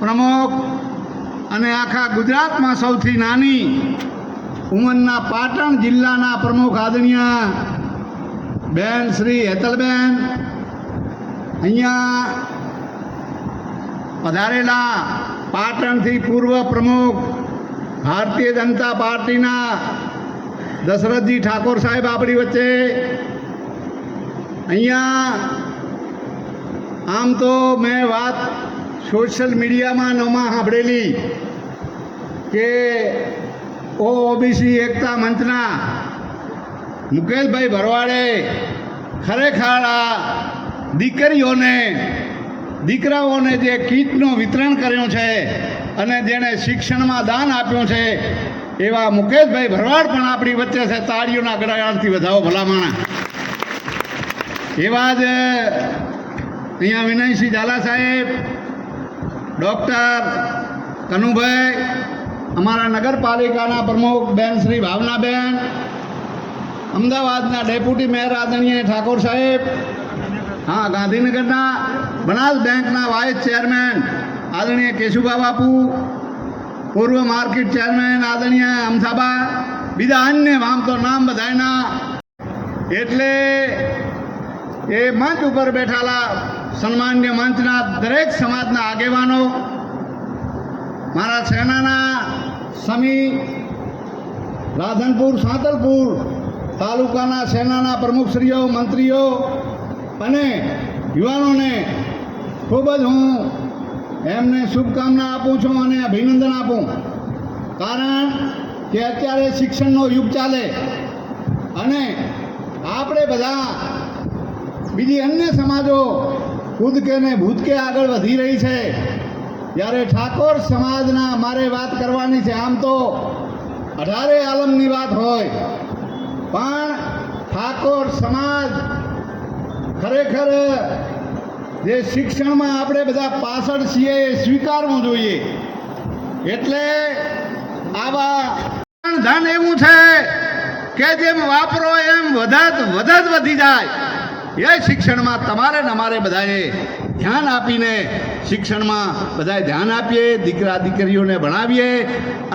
પ્રમુખ અને આખા ગુજરાતમાં સૌથી નાની ઉંમરના પાટણ જિલ્લાના પ્રમુખ આદરણીય બેન શ્રી હેતલબેન, અહીંયા પધારેલા પાટણથી પૂર્વ પ્રમુખ ભારતીય જનતા પાર્ટીના દશરથજી ઠાકોર સાહેબ આપણી વચ્ચે. અહીંયા આમ તો મેં વાત સોશિયલ મીડિયામાં નોમાં સાંભળેલી કે ઓ ઓબીસી એકતા મંચના મુકેશભાઈ ભરવાડે ખરેખર આ દીકરીઓને, દીકરાઓને જે કીટનું વિતરણ કર્યું છે અને જેણે શિક્ષણમાં દાન આપ્યું છે, એવા મુકેશભાઈ ભરવાડ પણ આપણી વચ્ચે છે, તાળીઓના ગળાથી વધાવો ભલામણા. એવા જ અહીંયા વિનયસિંહ ઝાલા સાહેબ ડૉક્ટર કનુભાઈ, અમારા નગરપાલિકાના પ્રમુખ બેન શ્રી ભાવનાબેન, અમદાવાદના ડેપ્યુટી મેયર આદરણીય ઠાકોર સાહેબ, હા, ગાંધીનગરના બનાસ બેંકના વાઇસ ચેરમેન આદરણીય કેશુભા બાપુ, પૂર્વ માર્કેટ ચેરમેન આદરણીય અમથાબા બીજા અન્ય આમ તો નામ બધાયના. એટલે એ મંચ ઉપર બેઠાલા સન્માન્ય મંચના દરેક સમાજના આગેવાનો, મારા સેનાના સમી રાધનપુર, સાંતલપુર તાલુકાના સેનાના પ્રમુખશ્રીઓ, મંત્રીઓ અને યુવાનોને ખૂબ જ હું એમને શુભકામના આપું છું અને અભિનંદન આપું. કારણ કે અત્યારે શિક્ષણનો યુગ ચાલે અને આપણે બધા બીજી અન્ય સમાજો કૂદકે ને ભૂતકે આગળ વધી રહી છે? જ્યારે ઠાકોર સમાજના મારે વાત કરવાની છે, આમ તો અઢારે આલમની વાત હોય. પણ ઠાકોર સમાજ ખરેખર જે શિક્ષણમાં આપણે બધા પાછળ છીએ એ સ્વીકારવું જોઈએ. એટલે આવા ધન એવું છે કે જેમ વાપરો એમ વધત વધત વધી જાય. એ શિક્ષણમાં તમારે અમારે બધાએ ધ્યાન આપીને શિક્ષણમાં બધાએ ધ્યાન આપીએ, દીકરા દીકરીઓને ભણાવીએ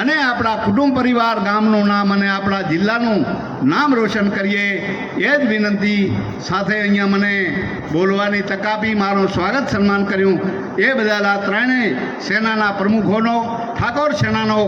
અને આપણા કુટુંબ પરિવાર ગામનું નામ અને આપણા જિલ્લાનું નામ રોશન કરીએ. એ જ વિનંતી સાથે અહીંયા મને બોલવાની તક આપી, મારું સ્વાગત સન્માન કર્યું. એ બદલ આ ત્રણેય સેનાના પ્રમુખોનો, ઠાકોર સેનાનો